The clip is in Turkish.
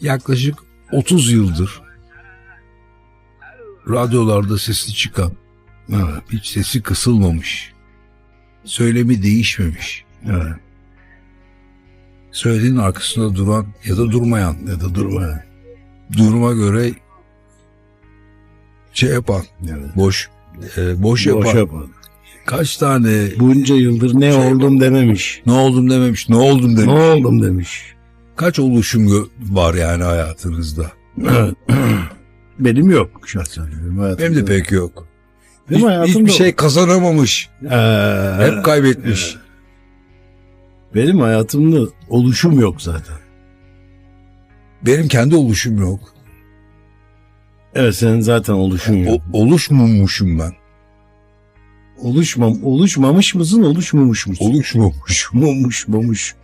yaklaşık 30 yıldır radyolarda sesi çıkan, Evet. hiç sesi kısılmamış, söylemi değişmemiş, Evet. söylediğin arkasında duran ya da durmayan, Ya da durma. duruma göre şey yapan, Evet. boş e, boş yapan. Boş yapan. Kaç tane Bunca yıldır ne Şey oldum dememiş. ne oldum dememiş, ne oldum Ne demiş. oldum demiş. Kaç oluşum var yani hayatınızda? Benim yok şahsen. Benim, hayatımda Benim de pek yok. Benim Hiç- hayatımda hiçbir şey kazanamamış. Ee, Hep kaybetmiş. Benim hayatımda oluşum yok zaten. Benim kendi oluşum yok. Evet senin zaten oluşun yok. O, oluşmamışım ben. Oluşmam, oluşmamış mısın, oluşmamış mısın? Oluşmamış. Oluşmamış, mamış.